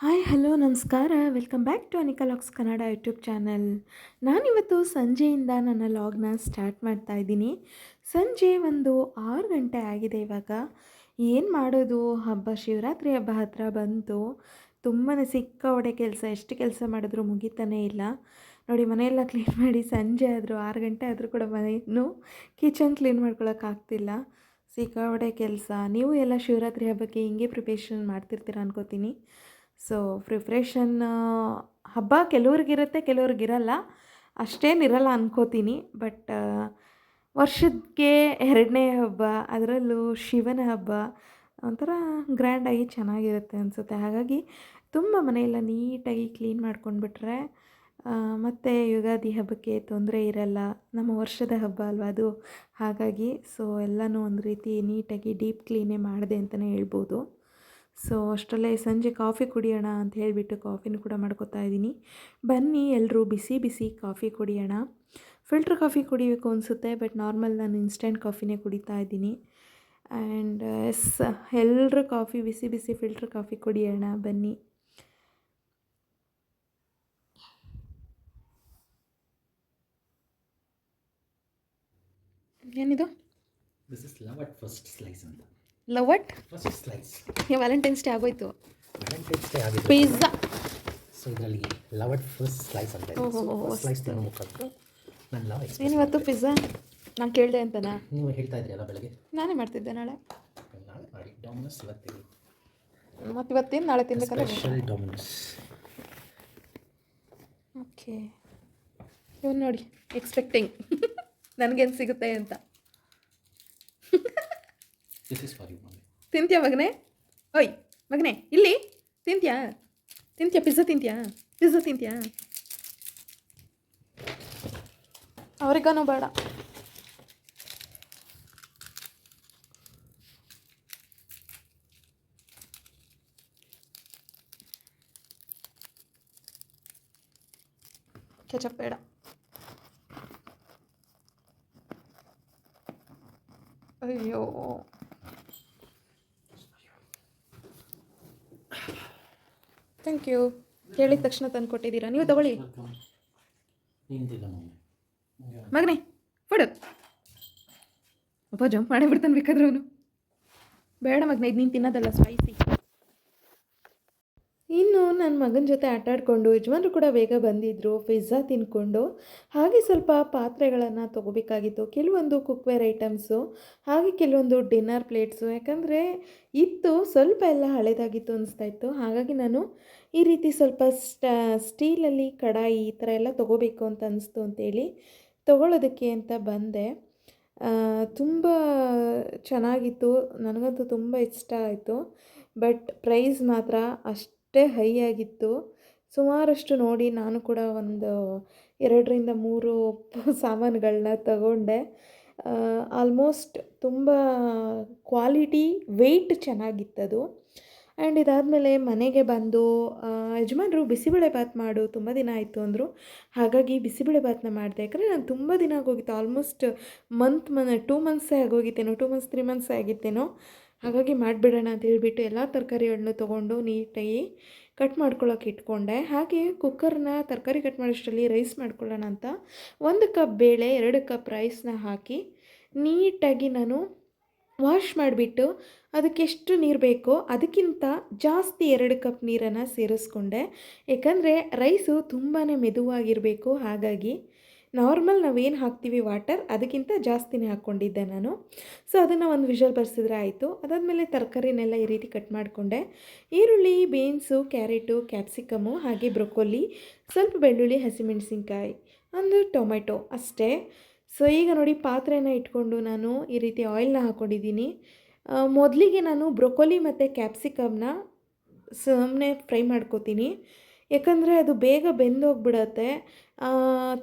Hi, hello, ನಮಸ್ಕಾರ. Welcome back to Anika locks Kannada YouTube channel. ನಾನಿವತ್ತು ಸಂಜೆಯಿಂದ ನನ್ನ ಲಾಗ್ನ ಸ್ಟಾರ್ಟ್ ಮಾಡ್ತಾ ಇದ್ದೀನಿ. ಸಂಜೆ ಒಂದು ಆರು ಗಂಟೆ ಆಗಿದೆ ಇವಾಗ. ಏನು ಮಾಡೋದು? ಹಬ್ಬ, ಶಿವರಾತ್ರಿ ಹಬ್ಬ ಹತ್ರ ಬಂತು. ತುಂಬಾ ಸಿಕ್ಕಾಪಟ್ಟೆ ಕೆಲಸ, ಎಷ್ಟು ಕೆಲಸ ಮಾಡಿದ್ರು ಮುಗಿತಾನೇ ಇಲ್ಲ. ನೋಡಿ, ಮನೆಯೆಲ್ಲ ಕ್ಲೀನ್ ಮಾಡಿ ಸಂಜೆ ಆದರೂ, ಆರು ಗಂಟೆ ಆದರೂ ಕೂಡ ಮನೆ ಕಿಚನ್ ಕ್ಲೀನ್ ಮಾಡ್ಕೊಳಕ್ಕಾಗ್ತಿಲ್ಲ ಸಿಕ್ಕಾಪಟ್ಟೆ ಕೆಲಸ. ನೀವು ಎಲ್ಲ ಶಿವರಾತ್ರಿ ಹಬ್ಬಕ್ಕೆ ಹಿಂಗೆ ಪ್ರಿಪ್ರೇಷನ್ ಮಾಡ್ತಿರ್ತೀರ ಅನ್ಕೋತೀನಿ. ಸೊ ಪ್ರಿಪ್ರೇಷನ್ ಹಬ್ಬ ಕೆಲವ್ರಿಗಿರುತ್ತೆ, ಕೆಲವ್ರಿಗಿರಲ್ಲ. ಅಷ್ಟೇನಿರಲ್ಲ ಅನ್ಕೋತೀನಿ. ಬಟ್ ವರ್ಷಕ್ಕೆ ಎರಡನೇ ಹಬ್ಬ, ಅದರಲ್ಲೂ ಶಿವನ ಹಬ್ಬ, ಒಂಥರ ಗ್ರ್ಯಾಂಡಾಗಿ ಚೆನ್ನಾಗಿರುತ್ತೆ ಅನಿಸುತ್ತೆ. ಹಾಗಾಗಿ ತುಂಬ ಮನೆಯೆಲ್ಲ ನೀಟಾಗಿ ಕ್ಲೀನ್ ಮಾಡ್ಕೊಂಡ್ಬಿಟ್ರೆ ಮತ್ತು ಯುಗಾದಿ ಹಬ್ಬಕ್ಕೆ ತೊಂದರೆ ಇರಲ್ಲ. ನಮ್ಮ ವರ್ಷದ ಹಬ್ಬ ಅಲ್ವಾ ಅದು? ಹಾಗಾಗಿ ಸೊ ಎಲ್ಲನೂ ಒಂದು ರೀತಿ ನೀಟಾಗಿ ಡೀಪ್ ಕ್ಲೀನೇ ಮಾಡಿದೆ ಅಂತಲೇ ಹೇಳ್ಬೋದು. ಸೊ, ಅಷ್ಟರಲ್ಲೇ ಸಂಜೆ ಕಾಫಿ ಕುಡಿಯೋಣ ಅಂತ ಹೇಳಿಬಿಟ್ಟು ಕಾಫಿನೂ ಕೂಡ ಮಾಡ್ಕೋತಾ ಇದ್ದೀನಿ. ಬನ್ನಿ ಎಲ್ಲರೂ ಬಿಸಿ ಬಿಸಿ ಕಾಫಿ ಕುಡಿಯೋಣ. ಫಿಲ್ಟ್ರ್ ಕಾಫಿ ಕುಡಿಬೇಕು ಅನಿಸುತ್ತೆ, ಬಟ್ ನಾರ್ಮಲ್ ನಾನು ಇನ್ಸ್ಟೆಂಟ್ ಕಾಫಿನೇ ಕುಡಿತಾ ಇದ್ದೀನಿ. ಆ್ಯಂಡ್, ಎಸ್ ಎಲ್ಲರೂ ಕಾಫಿ ಬಿಸಿ ಬಿಸಿ ಫಿಲ್ಟ್ರ್ ಕಾಫಿ ಕುಡಿಯೋಣ, ಬನ್ನಿ. ಏನಿದು? This is love first slice ಅಂತ. ಲವ್ ಸ್ಲೈಸ್ ವ್ಯಾಲೆಂಟೈನ್ಸ್ ಡೇ ಆಗೋಯ್ತು. ವ್ಯಾಲೆಂಟೈನ್ಸ್ ಡೇ ಆಗಿದೆ. ಪಿಜ್ಜಾ ಸೊ ಇದರಲ್ಲಿ ಲವ್ ಅಟ್ ಫಸ್ಟ್ ಸ್ಲೈಸ್ ಅಂತ ಸ್ಲೈಸ್ ತಿನ್ನೋ ಮುಖಾಂತರ ನಾನು ಲವ್ ಏನು ಏನಿವತ್ತು ಪಿಜ್ಜಾ ನಾನು ಕೇಳಿದೆ ಅಂತನಾ? ನೀವು ಹೇಳ್ತಾ ಇದ್ರಿ ಅಲ್ಲ ಬೆಳಗ್ಗೆ? ನಾನೇ ಮಾಡ್ತಿದ್ದೆ ನಾಳೆ. ನಾಳೆ ಮಾಡಿ. ಡಾಮಿನಸ್ ಇವತ್ತಿಗೆ ಮತ್ತು ಇವತ್ತೇನು ನಾಳೆ ತಿನ್ಬೇಕಲ್ಲ? Special Domino's okay. ಇವನು ನೋಡಿ ಎಕ್ಸ್ಪೆಕ್ಟಿಂಗ್ ನನಗೇನು ಸಿಗುತ್ತೆ ಅಂತ. This is for you mummy ತಿಂತ್ಯಾ ಮಗನೇ? ಓಯ್, ಮಗನೇ, ಇಲ್ಲಿ. ತಿಂತ್ಯಾ? ತಿಂತ್ಯಾ ಪಿಜ್ಜಾ ತಿಂತ್ಯಾ? ಪಿಜ್ಜಾ ತಿಂತ್ಯಾ? ಅವ್ರಿಗನೂ ಬೇಡ. ಕೆಚಪ್ ಬೇಡ. ಅಯ್ಯೋ. ಥ್ಯಾಂಕ್ ಯು ಹೇಳಿದ ತಕ್ಷಣ ತಂದು ಕೊಟ್ಟಿದ್ದೀರಾ? ನೀವು ತಗೊಳ್ಳಿ. ಮಗನೇ ಕೊಡು ಅಪ್ಪ, ಜಂಪ್ ಮಾಡೇ ಬಿಡ್ತಾನೆ ಬೇಕಾದ್ರೆ ಬೇಡ ಮಗನೇ ಇದು ನೀನು ತಿನ್ನೋದಲ್ಲ ಇನ್ನು ನನ್ನ ಮಗನ ಜೊತೆ ಆಟಾಡಿಕೊಂಡು ಯಜಮಾನರು ಕೂಡ ಬೇಗ ಬಂದಿದ್ದರು ಪಿಜ್ಜಾ ತಿನ್ಕೊಂಡು. ಹಾಗೆ ಸ್ವಲ್ಪ ಪಾತ್ರೆಗಳನ್ನು ತೊಗೋಬೇಕಾಗಿತ್ತು. ಕೆಲವೊಂದು ಕುಕ್ವೇರ್ ಐಟಮ್ಸು ಹಾಗೆ ಕೆಲವೊಂದು ಡಿನ್ನರ್ ಪ್ಲೇಟ್ಸು ಯಾಕಂದರೆ ಇತ್ತು, ಸ್ವಲ್ಪ ಎಲ್ಲ ಹಳೇದಾಗಿತ್ತು ಅನಿಸ್ತಾ ಇತ್ತು. ಹಾಗಾಗಿ ನಾನು ಈ ರೀತಿ ಸ್ವಲ್ಪ ಸ್ಟ ಸ್ಟೀಲಲ್ಲಿ ಕಡಾಯಿ ಈ ಥರ ಎಲ್ಲ ತೊಗೋಬೇಕು ಅಂತ ಅನಿಸ್ತು ಅಂತೇಳಿ ತೊಗೊಳೋದಕ್ಕೆ ಅಂತ ಬಂದೆ. ತುಂಬ ಚೆನ್ನಾಗಿತ್ತು. ನನಗಂತೂ ತುಂಬ ಇಷ್ಟ ಆಯಿತು. ಬಟ್ ಪ್ರೈಸ್ ಮಾತ್ರ ಅಷ್ಟೇ ಹೈ ಆಗಿತ್ತು. ಸುಮಾರಷ್ಟು ನೋಡಿ ನಾನು ಕೂಡ ಒಂದು ಎರಡರಿಂದ ಮೂರು ಸಾಮಾನುಗಳನ್ನ ತಗೊಂಡೆ. ಆಲ್ಮೋಸ್ಟ್ ತುಂಬ ಕ್ವಾಲಿಟಿ ವೆಯ್ಟ್ ಚೆನ್ನಾಗಿತ್ತದು. ಆ್ಯಂಡ್ ಇದಾದಮೇಲೆ ಮನೆಗೆ ಬಂದು ಯಜಮಾನರು ಬಿಸಿಬೇಳೆ ಬಾತ್ ಮಾಡು ತುಂಬ ದಿನ ಆಯಿತು ಅಂದರು. ಹಾಗಾಗಿ ಬಿಸಿಬೇಳೆ ಬಾತನ್ನ ಮಾಡಿದೆ. ಯಾಕಂದರೆ ನಾನು ತುಂಬ ದಿನ ಆಗೋಗಿತ್ತು. ಆಲ್ಮೋಸ್ಟ್ ಮಂತ್ ಮನ ಟೂ ಮಂತ್ಸೇ ಆಗೋಗಿತ್ತೇನೋ ಟೂ ಮಂತ್ಸ್ ತ್ರೀ ಮಂತ್ಸ್ ಆಗಿತ್ತೇನೋ. ಹಾಗಾಗಿ ಮಾಡಿಬಿಡೋಣ ಅಂತ ಹೇಳಿಬಿಟ್ಟು ಎಲ್ಲ ತರಕಾರಿ ಹಣ್ಣು ತೊಗೊಂಡು ನೀಟಾಗಿ ಕಟ್ ಮಾಡ್ಕೊಳ್ಳೋಕೆ ಇಟ್ಕೊಂಡೆ. ಹಾಗೆ ಕುಕ್ಕರ್ನ ತರಕಾರಿ ಕಟ್ ಮಾಡೋಷ್ಟರಲ್ಲಿ ರೈಸ್ ಮಾಡ್ಕೊಳ್ಳೋಣ ಅಂತ ಒಂದು ಕಪ್ ಬೇಳೆ, ಎರಡು ಕಪ್ ರೈಸ್ನ ಹಾಕಿ ನೀಟಾಗಿ ನಾನು ವಾಶ್ ಮಾಡಿಬಿಟ್ಟು ಅದಕ್ಕೆ ಎಷ್ಟು ನೀರು ಬೇಕೋ ಅದಕ್ಕಿಂತ ಜಾಸ್ತಿ ಎರಡು ಕಪ್ ನೀರನ್ನು ಸೇರಿಸ್ಕೊಂಡೆ. ಯಾಕಂದರೆ ರೈಸು ತುಂಬಾ ಮೆದುವಾಗಿರಬೇಕು. ಹಾಗಾಗಿ ನಾರ್ಮಲ್ ನಾವೇನು ಹಾಕ್ತೀವಿ ವಾಟರ್, ಅದಕ್ಕಿಂತ ಜಾಸ್ತಿನೇ ಹಾಕ್ಕೊಂಡಿದ್ದೆ ನಾನು. ಸೊ ಅದನ್ನು ಒಂದು ವಿಷಲ್ ಬರ್ಸಿದ್ರೆ ಆಯಿತು. ಅದಾದಮೇಲೆ ತರಕಾರಿನೆಲ್ಲ ಈ ರೀತಿ ಕಟ್ ಮಾಡಿಕೊಂಡೆ. ಈರುಳ್ಳಿ ಬೀನ್ಸು ಕ್ಯಾರೆಟು ಕ್ಯಾಪ್ಸಿಕಮು ಹಾಗೆ ಬ್ರೊಕೊಲಿ, ಸ್ವಲ್ಪ ಬೆಳ್ಳುಳ್ಳಿ, ಹಸಿಮೆಣಸಿನ್ಕಾಯಿ ಅಂದರೆ ಟೊಮೆಟೊ ಅಷ್ಟೇ. ಸೊ ಈಗ ನೋಡಿ ಪಾತ್ರೆನ ಇಟ್ಕೊಂಡು ನಾನು ಈ ರೀತಿ ಆಯಿಲ್ನ ಹಾಕ್ಕೊಂಡಿದ್ದೀನಿ ಮೊದಲಿಗೆ ನಾನು ಬ್ರೊಕೊಲಿ ಮತ್ತು ಕ್ಯಾಪ್ಸಿಕಮ್ನ ಸುಮ್ಮನೆ ಫ್ರೈ ಮಾಡ್ಕೋತೀನಿ. ಯಾಕಂದರೆ ಅದು ಬೇಗ ಬೆಂದೋಗ್ಬಿಡತ್ತೆ.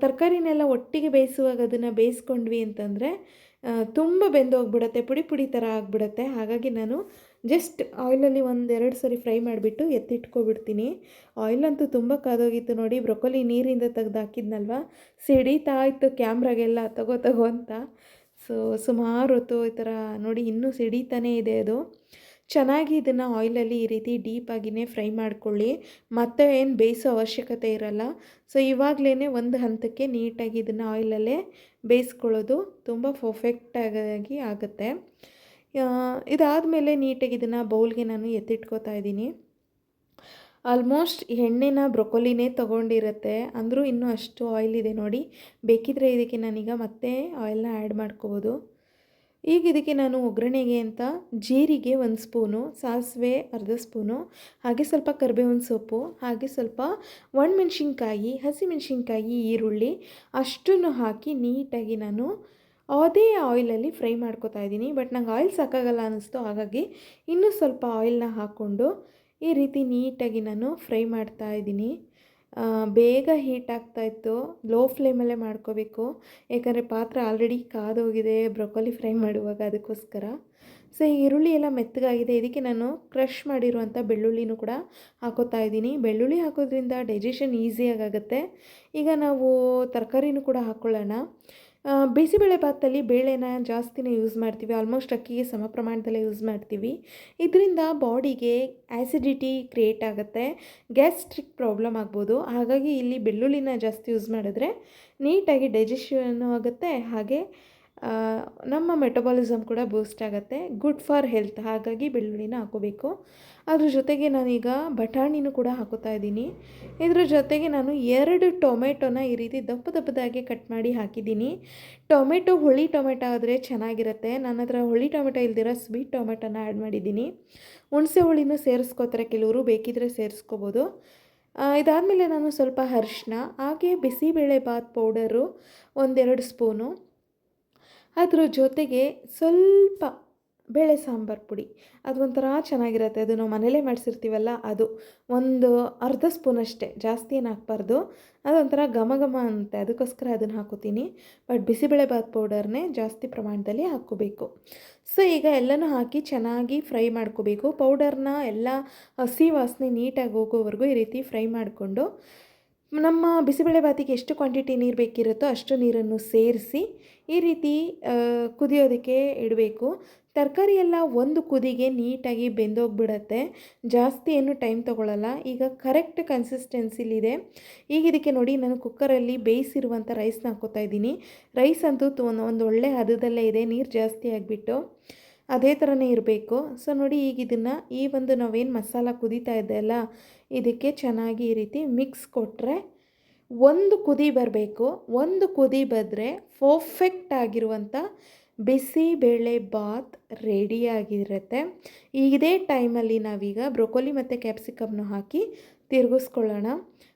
ತರಕಾರಿನೆಲ್ಲ ಒಟ್ಟಿಗೆ ಬೇಯಿಸುವಾಗ ಅದನ್ನು ಬೇಯಿಸ್ಕೊಂಡ್ವಿ ಅಂತಂದರೆ ತುಂಬ ಬೆಂದೋಗ್ಬಿಡತ್ತೆ, ಪುಡಿ ಪುಡಿ ಥರ ಆಗಿಬಿಡತ್ತೆ. ಹಾಗಾಗಿ ನಾನು ಜಸ್ಟ್ ಆಯಿಲಲ್ಲಿ ಒಂದೆರಡು ಸರಿ ಫ್ರೈ ಮಾಡಿಬಿಟ್ಟು ಎತ್ತಿಟ್ಕೊಬಿಡ್ತೀನಿ. ಆಯಿಲ್ ಅಂತೂ ತುಂಬ ಕಾದೋಗಿತ್ತು ನೋಡಿ, ಬ್ರೊಕೊಲಿ ನೀರಿಂದ ತೆಗ್ದು ಹಾಕಿದ್ನಲ್ವ? ಸಿಡಿತಾ ಇತ್ತು ಕ್ಯಾಮ್ರಾಗೆಲ್ಲ, ತಗೋ ತಗೋ ಅಂತ. ಸೊ ಸುಮಾರು ಹೊತ್ತು ಈ ಥರ ನೋಡಿ, ಇನ್ನೂ ಸಿಡಿತಾನೇ ಇದೆ ಅದು. ಚೆನ್ನಾಗಿ ಇದನ್ನು ಆಯಿಲಲ್ಲಿ ಈ ರೀತಿ ಡೀಪಾಗಿಯೇ ಫ್ರೈ ಮಾಡ್ಕೊಳ್ಳಿ. ಮತ್ತೆ ಏನು ಬೇಯಿಸೋ ಅವಶ್ಯಕತೆ ಇರಲ್ಲ. ಸೊ ಇವಾಗಲೇ ಒಂದು ಹಂತಕ್ಕೆ ನೀಟಾಗಿ ಇದನ್ನು ಆಯಿಲಲ್ಲೇ ಬೇಯಿಸ್ಕೊಳ್ಳೋದು ತುಂಬ ಪರ್ಫೆಕ್ಟಾಗಿ ಆಗುತ್ತೆ. ಇದಾದಮೇಲೆ ನೀಟಾಗಿ ಇದನ್ನು ಬೌಲ್ಗೆ ನಾನು ಎತ್ತಿಟ್ಕೋತಾ ಇದ್ದೀನಿ. ಆಲ್ಮೋಸ್ಟ್ ಎಣ್ಣೆನ ಬ್ರೊಕೊಲಿನೇ ತೊಗೊಂಡಿರುತ್ತೆ. ಅಂದರೂ ಇನ್ನೂ ಅಷ್ಟು ಆಯಿಲ್ ಇದೆ ನೋಡಿ. ಬೇಕಿದ್ರೆ ಇದಕ್ಕೆ ನಾನೀಗ ಮತ್ತೆ ಆಯಿಲ್ನ ಆ್ಯಡ್ ಮಾಡ್ಕೋಬೋದು. ಈಗ ಇದಕ್ಕೆ ನಾನು ಒಗ್ಗರಣೆಗೆ ಅಂತ ಜೀರಿಗೆ ಒಂದು ಸ್ಪೂನು, ಸಾಸಿವೆ ಅರ್ಧ ಸ್ಪೂನು, ಹಾಗೆ ಸ್ವಲ್ಪ ಕರಿಬೇವಿನ ಸೊಪ್ಪು, ಹಾಗೆ ಸ್ವಲ್ಪ ಒಣಮೆಣ್ಸಿನ್ಕಾಯಿ, ಹಸಿಮೆಣ್ಸಿನ್ಕಾಯಿ, ಈರುಳ್ಳಿ ಅಷ್ಟನ್ನು ಹಾಕಿ ನೀಟಾಗಿ ನಾನು ಅದೇ ಆಯಿಲಲ್ಲಿ ಫ್ರೈ ಮಾಡ್ಕೋತಾ ಇದ್ದೀನಿ. ಬಟ್ ನಂಗೆ ಆಯಿಲ್ ಸಾಕಾಗಲ್ಲ ಅನ್ನಿಸ್ತು, ಹಾಗಾಗಿ ಇನ್ನೂ ಸ್ವಲ್ಪ ಆಯಿಲ್ನ ಹಾಕ್ಕೊಂಡು ಈ ರೀತಿ ನೀಟಾಗಿ ನಾನು ಫ್ರೈ ಮಾಡ್ತಾ ಇದ್ದೀನಿ. ಬೇಗ ಹೀಟ್ ಆಗ್ತಾ ಇತ್ತು. ಲೋ ಫ್ಲೇಮಲ್ಲೇ ಮಾಡ್ಕೋಬೇಕು. ಯಾಕಂದರೆ ಪಾತ್ರೆ ಆಲ್ರೆಡಿ ಕಾದೋಗಿದೆ ಬ್ರೊಕೊಲಿ ಫ್ರೈ ಮಾಡುವಾಗ ಅದಕ್ಕೋಸ್ಕರ. ಸೊ ಈ ಈರುಳ್ಳಿ ಎಲ್ಲ ಮೆತ್ತಗಾಗಿದೆ. ಇದಕ್ಕೆ ನಾನು ಕ್ರಷ್ ಮಾಡಿರುವಂಥ ಬೆಳ್ಳುಳ್ಳಿನೂ ಕೂಡ ಹಾಕೋತಾ ಇದ್ದೀನಿ. ಬೆಳ್ಳುಳ್ಳಿ ಹಾಕೋದ್ರಿಂದ ಡೈಜೆಷನ್ ಈಸಿಯಾಗಾಗುತ್ತೆ ಈಗ ನಾವು ತರಕಾರಿನೂ ಕೂಡ ಹಾಕ್ಕೊಳ್ಳೋಣ ಬಿಸಿಬೇಳೆ ಭಾತಲ್ಲಿ ಬೇಳೆನ ಜಾಸ್ತಿನೇ ಯೂಸ್ ಮಾಡ್ತೀವಿ. ಆಲ್ಮೋಸ್ಟ್ ಅಕ್ಕಿಗೆ ಸಮ ಪ್ರಮಾಣದಲ್ಲೇ ಯೂಸ್ ಮಾಡ್ತೀವಿ. ಇದರಿಂದ ಬಾಡಿಗೆ ಆ್ಯಸಿಡಿಟಿ ಕ್ರಿಯೇಟ್ ಆಗುತ್ತೆ. ಗ್ಯಾಸ್ಟ್ರಿಕ್ ಪ್ರಾಬ್ಲಮ್ ಆಗ್ಬೋದು. ಹಾಗಾಗಿ ಇಲ್ಲಿ ಬೆಳ್ಳುಳ್ಳಿನ ಜಾಸ್ತಿ ಯೂಸ್ ಮಾಡಿದ್ರೆ ನೀಟಾಗಿ ಡೈಜೆಷನ್ ಆಗುತ್ತೆ. ಹಾಗೆ ನಮ್ಮ ಮೆಟಬಾಲಿಸಮ್ ಕೂಡ ಬೂಸ್ಟ್ ಆಗುತ್ತೆ. ಗುಡ್ ಫಾರ್ ಹೆಲ್ತ್ ಹಾಗಾಗಿ ಬೆಳ್ಳುಳ್ಳಿನ ಹಾಕೋಬೇಕು ಅದ್ರ ಜೊತೆಗೆ ನಾನೀಗ ಬಟಾಣಿನೂ ಕೂಡ ಹಾಕೋತಾ ಇದ್ದೀನಿ. ಇದರ ಜೊತೆಗೆ ನಾನು ಎರಡು ಟೊಮೆಟೊನ ಈ ರೀತಿ ದಪ್ಪ ದಪ್ಪದಾಗೆ ಕಟ್ ಮಾಡಿ ಹಾಕಿದ್ದೀನಿ. ಟೊಮೆಟೊ, ಹುಳಿ ಟೊಮೆಟೊ ಆದರೆ ಚೆನ್ನಾಗಿರುತ್ತೆ. ನನ್ನ ಹತ್ರ ಹುಳಿ ಟೊಮೆಟೊ ಇಲ್ದಿರೋ ಸ್ವೀಟ್ ಟೊಮೆಟೊನ ಆ್ಯಡ್ ಮಾಡಿದ್ದೀನಿ. ಹುಣಸೆ ಹುಳಿನೂ ಸೇರಿಸ್ಕೋತಾರೆ ಕೆಲವರು. ಬೇಕಿದ್ರೆ ಸೇರಿಸ್ಕೋಬೋದು. ಇದಾದಮೇಲೆ ನಾನು ಸ್ವಲ್ಪ ಅರಿಶಿನ ಹಾಗೆ ಬಿಸಿಬೇಳೆ ಬಾತ್ ಪೌಡರು ಒಂದೆರಡು ಸ್ಪೂನು ಅದ್ರ ಜೊತೆಗೆ ಸ್ವಲ್ಪ ಬೇಳೆ ಸಾಂಬಾರು ಪುಡಿ. ಅದು ಒಂಥರ ಚೆನ್ನಾಗಿರುತ್ತೆ. ಅದು ನಾವು ಮನೇಲೇ ಮಾಡಿಸಿರ್ತೀವಲ್ಲ, ಅದು ಒಂದು ಅರ್ಧ ಸ್ಪೂನ್ ಅಷ್ಟೇ. ಜಾಸ್ತಿ ಏನು ಹಾಕ್ಬಾರ್ದು. ಅದೊಂಥರ ಘಮ ಘಮ ಅಂತೆ. ಅದಕ್ಕೋಸ್ಕರ ಅದನ್ನು ಹಾಕೋತೀನಿ. ಬಟ್ ಬಿಸಿಬೇಳೆಬಾತ್ ಪೌಡರ್ನೇ ಜಾಸ್ತಿ ಪ್ರಮಾಣದಲ್ಲಿ ಹಾಕ್ಕೋಬೇಕು. ಸೊ ಈಗ ಎಲ್ಲನೂ ಹಾಕಿ ಚೆನ್ನಾಗಿ ಫ್ರೈ ಮಾಡ್ಕೋಬೇಕು. ಪೌಡರ್ನ ಎಲ್ಲ ಹಸಿ ವಾಸನೆ ನೀಟಾಗಿ ಹೋಗೋವರೆಗೂ ಈ ರೀತಿ ಫ್ರೈ ಮಾಡಿಕೊಂಡು ನಮ್ಮ ಬಿಸಿಬೇಳೆ ಬಾತಿಗೆ ಎಷ್ಟು ಕ್ವಾಂಟಿಟಿ ನೀರು ಬೇಕಿರುತ್ತೋ ಅಷ್ಟು ನೀರನ್ನು ಸೇರಿಸಿ ಈ ರೀತಿ ಕುದಿಯೋದಕ್ಕೆ ಇಡಬೇಕು. ತರಕಾರಿ ಎಲ್ಲ ಒಂದು ಕುದಿಗೆ ನೀಟಾಗಿ ಬೆಂದೋಗ್ಬಿಡತ್ತೆ. ಜಾಸ್ತಿ ಏನು ಟೈಮ್ ತೊಗೊಳ್ಳಲ್ಲ ಈಗ ಕರೆಕ್ಟ್ ಕನ್ಸಿಸ್ಟೆನ್ಸಿಲಿದೆ ಈಗ ಇದಕ್ಕೆ ನೋಡಿ ನಾನು ಕುಕ್ಕರಲ್ಲಿ ಬೇಯಿಸಿರುವಂಥ ರೈಸ್ನ ಹಾಕೋತಾ ಇದ್ದೀನಿ. ರೈಸ್ ಅಂತೂ ಒಂದು ಒಳ್ಳೆ ಹದದಲ್ಲೇ ಇದೆ. ನೀರು ಜಾಸ್ತಿ ಆಗಿಬಿಟ್ಟು ಅದೇ ಥರನೇ ಇರಬೇಕು. ಸೊ ನೋಡಿ ಈಗ ಇದನ್ನು ಈ ಒಂದು ನಾವೇನು ಮಸಾಲ ಕುದೀತಾ ಇದ್ದೆ ಅಲ್ಲ ಇದಕ್ಕೆ ಚೆನ್ನಾಗಿ ಈ ರೀತಿ ಮಿಕ್ಸ್ ಕೊಟ್ಟರೆ ಒಂದು ಕುದಿ ಬರಬೇಕು. ಒಂದು ಕುದಿ ಬಂದರೆ ಪರ್ಫೆಕ್ಟ್ ಆಗಿರುವಂಥ ಬಿಸಿಬೇಳೆ ಬಾತ್ ರೆಡಿಯಾಗಿರುತ್ತೆ ಇದೇ ಟೈಮಲ್ಲಿ ನಾವೀಗ ಬ್ರೊಕೊಲಿ ಮತ್ತು ಕ್ಯಾಪ್ಸಿಕಮ್ನು ಹಾಕಿ ತಿರುಗಿಸ್ಕೊಳ್ಳೋಣ.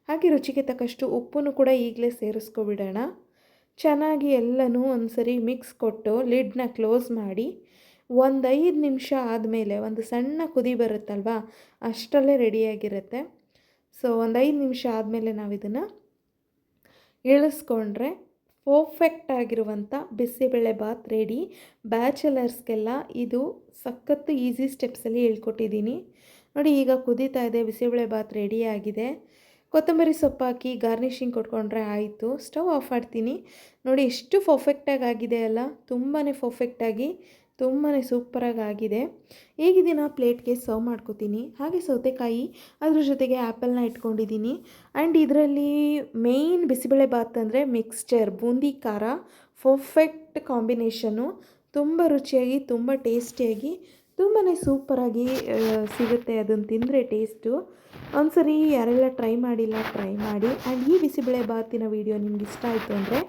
ಹಾಗೆ ರುಚಿಗೆ ತಕ್ಕಷ್ಟು ಉಪ್ಪನ್ನು ಕೂಡ ಈಗಲೇ ಸೇರಿಸ್ಕೊಬಿಡೋಣ. ಚೆನ್ನಾಗಿ ಎಲ್ಲನೂ ಒಂದು ಸರಿ ಮಿಕ್ಸ್ ಕೊಟ್ಟು ಲಿಡ್ನ ಕ್ಲೋಸ್ ಮಾಡಿ ಒಂದು ಐದು ನಿಮಿಷ ಆದಮೇಲೆ ಒಂದು ಸಣ್ಣ ಕುದಿ ಬರುತ್ತಲ್ವಾ, ಅಷ್ಟರಲ್ಲೇ ರೆಡಿಯಾಗಿರುತ್ತೆ. ಸೊ ಒಂದು ಐದು ನಿಮಿಷ ಆದಮೇಲೆ ನಾವು ಇದನ್ನು ಇಳಿಸ್ಕೊಂಡ್ರೆ ಪರ್ಫೆಕ್ಟ್ ಆಗಿರುವಂಥ ಬಿಸಿಬೇಳೆ ಬಾತ್ ರೆಡಿ ಬ್ಯಾಚುಲರ್ಸ್ಗೆಲ್ಲ ಇದು ಸಖತ್ತು ಈಸಿ ಸ್ಟೆಪ್ಸಲ್ಲಿ ಹೇಳ್ಕೊಟ್ಟಿದ್ದೀನಿ. ನೋಡಿ, ಈಗ ಕುದೀತಾ ಇದೆ, ಬಿಸಿಬೇಳೆ ಬಾತ್ ರೆಡಿ ಆಗಿದೆ. ಕೊತ್ತಂಬರಿ ಸೊಪ್ಪು ಹಾಕಿ ಗಾರ್ನಿಷಿಂಗ್ ಕೊಟ್ಕೊಂಡ್ರೆ ಆಯಿತು. ಸ್ಟವ್ ಆಫ್ ಮಾಡ್ತೀನಿ. ನೋಡಿ, ಎಷ್ಟು ಪರ್ಫೆಕ್ಟಾಗಿ ಆಗಿದೆ ಅಲ್ಲ ತುಂಬಾ ಪರ್ಫೆಕ್ಟಾಗಿ ತುಂಬಾ ಸೂಪರಾಗಿ ಆಗಿದೆ ಈಗ ದಿನ ಪ್ಲೇಟ್ಗೆ ಸರ್ವ್ ಮಾಡ್ಕೋತೀನಿ. ಹಾಗೆ ಸೌತೆಕಾಯಿ, ಅದ್ರ ಜೊತೆಗೆ ಆ್ಯಪಲ್ನ ಇಟ್ಕೊಂಡಿದ್ದೀನಿ ಆ್ಯಂಡ್ ಇದರಲ್ಲಿ ಮೇಯ್ನ್ ಬಿಸಿಬೇಳೆ ಬಾತ್ ಅಂದರೆ ಮಿಕ್ಸ್ಚರ್ ಬೂಂದಿ, ಖಾರ ಪರ್ಫೆಕ್ಟ್ ಕಾಂಬಿನೇಷನ್ನು ತುಂಬ ರುಚಿಯಾಗಿ, ತುಂಬ ಟೇಸ್ಟಿಯಾಗಿ ತುಂಬಾ ಸೂಪರಾಗಿ ಸಿಗುತ್ತೆ. ಅದನ್ನು ತಿಂದರೆ ಟೇಸ್ಟು ಒಂದ್ಸರಿ ಯಾರೆಲ್ಲ ಟ್ರೈ ಮಾಡಿಲ್ಲ ಟ್ರೈ ಮಾಡಿ. ಆ್ಯಂಡ್ ಈ ಬಿಸಿಬೇಳೆ ಬಾತಿನ ವಿಡಿಯೋ ನಿಮ್ಗೆ ಇಷ್ಟ ಆಯಿತು ಅಂದರೆ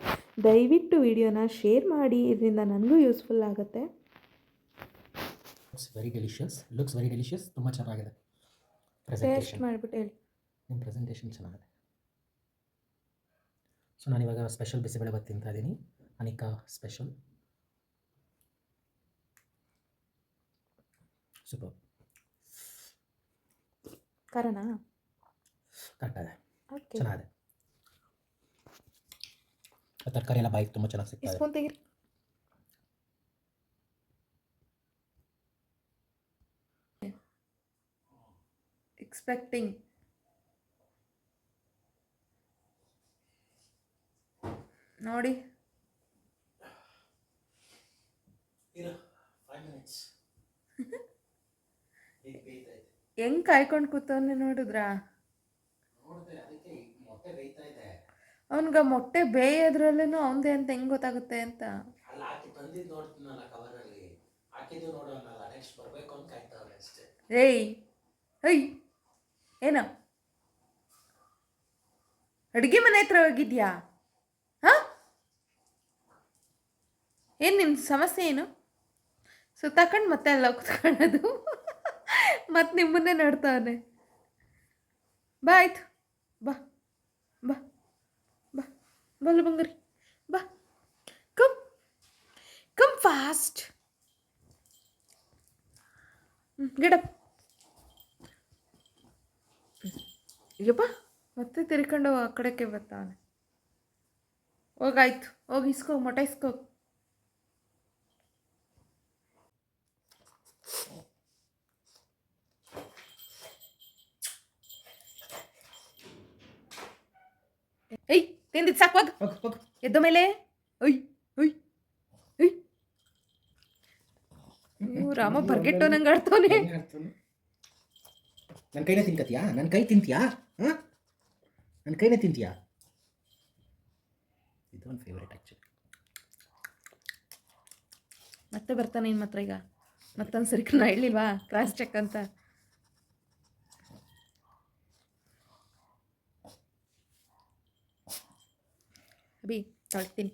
ದಯವಿಟ್ಟು ವಿಡಿಯೋನ ಶೇರ್ ಮಾಡಿ. ಇದರಿಂದ ನನಗೂ ಯೂಸ್ಫುಲ್ ಆಗುತ್ತೆ. It's very delicious looks very delicious ತುಂಬ ಚೆನ್ನಾಗಿದೆ. ಪ್ರೆಸೆಂಟೇಷನ್ ಮಾಡಿಬಿಟ್ಟು ಹೇಳಿ. ನಿಮ್ಮ ಪ್ರೆಸೆಂಟೇಷನ್ ಚೆನ್ನಾಗಿದೆ. ಸೊ ನಾನಿವಾಗ ಸ್ಪೆಷಲ್ ಬಿಸಿಬೇಳೆ ಬಾತ್ ತಿಂತಾ ಇದ್ದೀನಿ. ಅನಿಕಾ ಸ್ಪೆಷಲ್ ಸೂಪರ್ ಕಾರಣ ಕರೆಕ್ಟಾಗಿದೆ ಚೆನ್ನಾಗಿದೆ. ತರಕಾರಿ ಎಲ್ಲ ಬಾಯಿಗೆ ತುಂಬ ಚೆನ್ನಾಗಿ ಸಿಗ್ತದೆ ಎಕ್ಸ್ಪೆಕ್ಟಿಂಗ್ ನೋಡಿ. ಹೆಂಗ್ ಕಾಯ್ಕೊಂಡು ಕೂತವನೆ ನೋಡಿದ್ರಾ? ಅವನ್ಗ ಮೊಟ್ಟೆ ಬೇಯೋದ್ರಲ್ಲೂ ಅವನದೇ ಅಂತ ಹೆಂಗ್ ಗೊತ್ತಾಗುತ್ತೆ ಅಂತ. ಏಯ್ ಏಯ್ ಏನ? ಅಡುಗೆ ಮನೆ ಹತ್ರ ಹೋಗಿದ್ಯಾ? ಹಾಂ? ಏನು ನಿಮ್ಮ ಸಮಸ್ಯೆ ಏನು? ಸುತ್ತಾಕೊಂಡು ಮತ್ತೆ ಅಲ್ಲ ಕುತ್ಕೊಳ್ಳೋದು. ಮತ್ತೆ ನಿಮ್ಮನ್ನೇ ನೋಡ್ತಾವನೆ. ಬಾ ಆಯ್ತು. ಬಾ. ಬಾ. ಬಾ. ಬಲ್ಲ ಬಂಗರಿ. ಬಾ. ಕಮ್. Come fast. ಯಪ್ಪ ಮತ್ತೆ ತಿರ್ಕೊಂಡು ಆ ಕಡೆಗೆ ಬರ್ತಾನೆ. ಹೋಗಾಯ್ತು ಹೋಗಿ ಇಸ್ಕೋ ಮೊಟ್ಟೆ ಇಸ್ಕೋ. ಏಯ್ ತಿಂದಿದ್ದು ಸಾಕು ಹೋಗ್. ಎದ್ದ ಮೇಲೆ. ಒಯ್ ಒಯ್ ಒಯ್ ರಾಮ ಬರ್ಗೆಟ್ಟು ನಂಗೆ ಆಡ್ತಾನೆ ನನ್ನ ಕೈನೇ ತಿನ್ಕತ್ಯಾ ನನ್ನ ಕೈ ತಿಂತೀಯಾ? ಹಾಂ? ನನ್ನ ಕೈನೇ ತಿಂತೀಯಾ? ಇದು ಒಂದು ಫೇವ್ರೇಟ್ ಆ್ಯಕ್ಚುಲಿ ಮತ್ತೆ ಬರ್ತಾನೆ ನಿಮ್ಮ ಹತ್ರ ಈಗ. ಮತ್ತೊಂದು ಸರಿ ನಾ ಹೇಳಿಲ್ವಾ? ಕ್ರಾಸ್ ಚೆಕ್ ಅಂತ. ಅಭಿ, ತೊಳ್ತೀನಿ.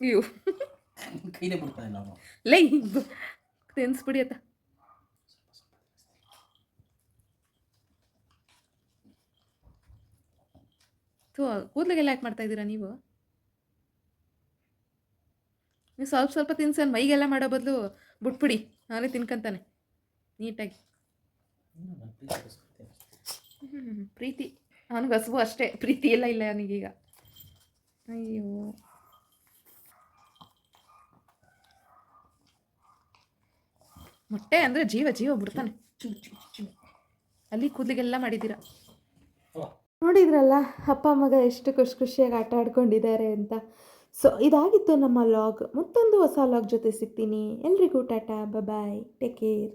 ಅಯ್ಯೋ. ಕೈನೇ ಬಿಡ್ತಾನೆ ನಾವು ಲೈ ತಿನ್ಸ್ಬಿಡಿ ಅತ್ತ. ಕೂದಲಿಗೆಲ್ಲ ಯಾಕೆ ಮಾಡ್ತಾ ಇದ್ದೀರಾ ನೀವು? ನೀವು ಸ್ವಲ್ಪ ಸ್ವಲ್ಪ ತಿನ್ಸನ್ ಮೈಗೆಲ್ಲ ಮಾಡೋ ಬದಲು ಬಿಟ್ಬಿಡಿ ನಾನೇ ತಿನ್ಕಂತಾನೆ ನೀಟಾಗಿ. ಪ್ರೀತಿ ಅವನಿಗೆ ಹಸುವು ಅಷ್ಟೇ ಪ್ರೀತಿ ಎಲ್ಲ ಇಲ್ಲ ಅವನಿಗೀಗ. ಅಯ್ಯೋ. ಮೊಟ್ಟೆ ಅಂದರೆ ಜೀವ ಜೀವ ಬಿಡ್ತಾನೆ ಅಲ್ಲಿ ಕೂದಲಿಗೆಲ್ಲ ಮಾಡಿದ್ದೀರಾ? ನೋಡಿದ್ರಲ್ಲ, ಅಪ್ಪ ಮಗ ಎಷ್ಟು ಖುಷಿ ಖುಷಿಯಾಗಿ ಆಟ ಆಡ್ಕೊಂಡಿದ್ದಾರೆ ಅಂತ. ಸೊ ಇದಾಗಿತ್ತು ನಮ್ಮ ಲಾಗ್ ಮತ್ತೊಂದು ಹೊಸ ಲಾಗ್ ಜೊತೆ ಸಿಗ್ತೀನಿ. ಎಲ್ರಿಗೂ ಟಾಟಾ ಬಾಯ್ ಟೇಕ್ ಕೇರ್